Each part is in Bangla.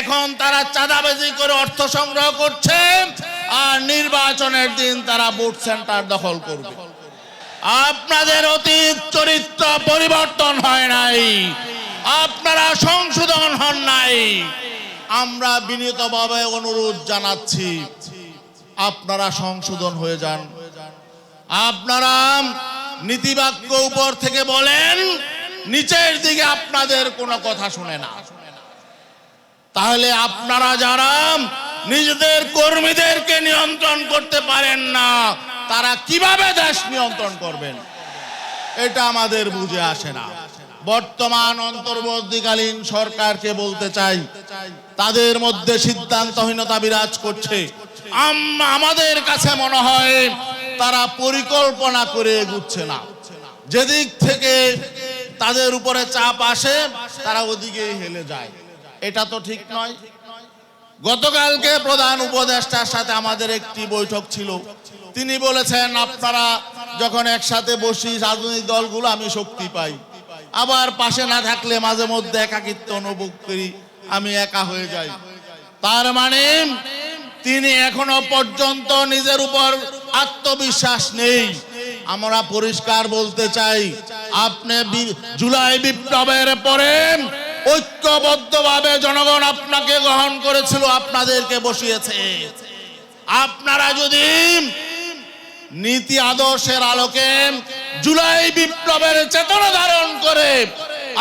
এখন তারা চাঁদাবাজি করে অর্থ সংগ্রহ করছে, আর নির্বাচনের দিন তারা ভোট সেন্টার দখল করবে। আপনাদের অতীত চরিত্র পরিবর্তন হয় নাই, আপনারা সংশোধন হন নাই। আমরা বিনীতভাবে অনুরোধ জানাচ্ছি, আপনারা সংশোধন হয়ে যান। আপনারা নীতিবাক্য উপর থেকে বলেন, নিচের দিকে আপনাদের কোনো কথা শুনে না। তাহলে আপনারা যারা নিজেদের কর্মীদেরকে নিয়ন্ত্রণ করতে পারেন না, তারা কীভাবে দেশ নিয়ন্ত্রণ করবেন? এটা আমাদের বুঝে আসে না। বর্তমান অন্তর্বর্তীকালীন সরকারকে বলতে চাই, তাদের মধ্যে সিদ্ধান্তহীনতা বিরাজ করছে। আম- আমাদের কাছে মনে হয় তারা পরিকল্পনা করে এগুচ্ছে না। যেদিক থেকে তাদের উপরে চাপ আসে, তারা ওদিকেই হেলে যায়। এটা তো ঠিক নয়। গতকালকে প্রধান উপদেষ্টার সাথে আমাদের একটি বৈঠক ছিল। তিনি বলেছেন, আপনারা যখন একসাথে বসি রাজনৈতিক দলগুলো, আমি শক্তি পাই। আবার পাশে না থাকলে মাঝে মধ্যে একাকিত্ব অনুভব করি, আমি একা হয়ে যাই। তার মানে তিনি এখনও পর্যন্ত নিজের উপর আত্মবিশ্বাস নেই। আমরা পরিষ্কার বলতে চাই, আপনি জুলাই বিপ্লবের পরে ঐক্যবদ্ধভাবে জনগণ আপনাকে গ্রহণ করেছিল, আপনাদেরকে বসিয়েছে। আপনারা যদি নীতি আদর্শের আলোকে জুলাই বিপ্লবের চেতনা ধারণ করে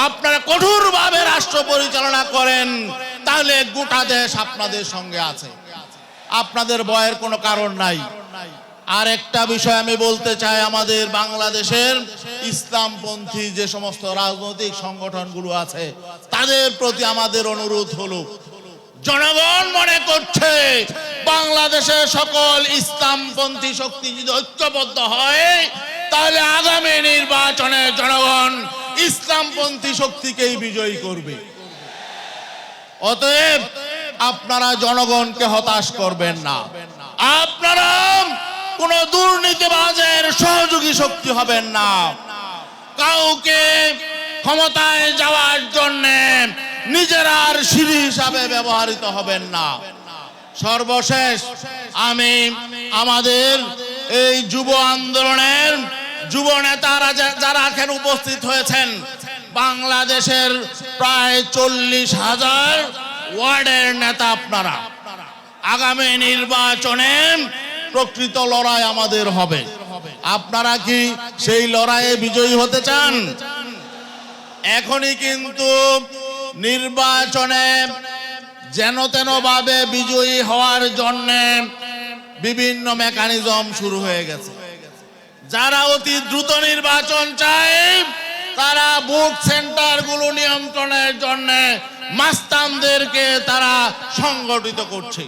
আপনারা কঠোরভাবে রাষ্ট্র পরিচালনা করেন, তাহলে গোটা দেশ আপনাদের সঙ্গে আছে। আপনাদের ভয়ের কোনো কারণ নাই। আর একটা বিষয় আমি বলতে চাই আমাদের বাংলাদেশের ইসলামপন্থী যে সমস্ত রাজনৈতিক সংগঠনগুলো আছে, তাদের প্রতি আমাদের অনুরোধ হলো, জনগণ মনে করছে বাংলাদেশের সকল ইসলামপন্থী শক্তি যদি ঐক্যবদ্ধ হয়, তাহলে আগামী নির্বাচনে জনগণ ইসলামপন্থী শক্তিকেই বিজয়ী করবে। অতএব আপনারা জনগণকে হতাশ করবেন না। আপনারা কোন দুর্নীতিবাজের সহযোগী শক্তি হবেন না। কাউকে ক্ষমতায় যাওয়ার জন্য নিজেরা আর সিঁড়ি হিসাবে ব্যবহৃত হবেন না। সর্বশেষ আমি আমাদের এই যুব আন্দোলনের যুব নেতারা যারা এখানে উপস্থিত হয়েছেন, বাংলাদেশের প্রায় চল্লিশ হাজার ওয়ার্ডের নেতা আপনারা। আগামী নির্বাচনে প্রকৃত লড়াই আমাদের হবে। আপনারা কি সেই লড়াইয়ে বিজয়ী হতে চান? এখনই কিন্তু নির্বাচনে যেন তেন ভাবে বিজয়ী হওয়ার জন্য বিভিন্ন মেকানিজম শুরু হয়ে গেছে। যারা অতি দ্রুত নির্বাচন চায়, তারা ভোট সেন্টারগুলো নিয়ন্ত্রণের জন্য মাস্তানদেরকে তারা সংগঠিত করছে।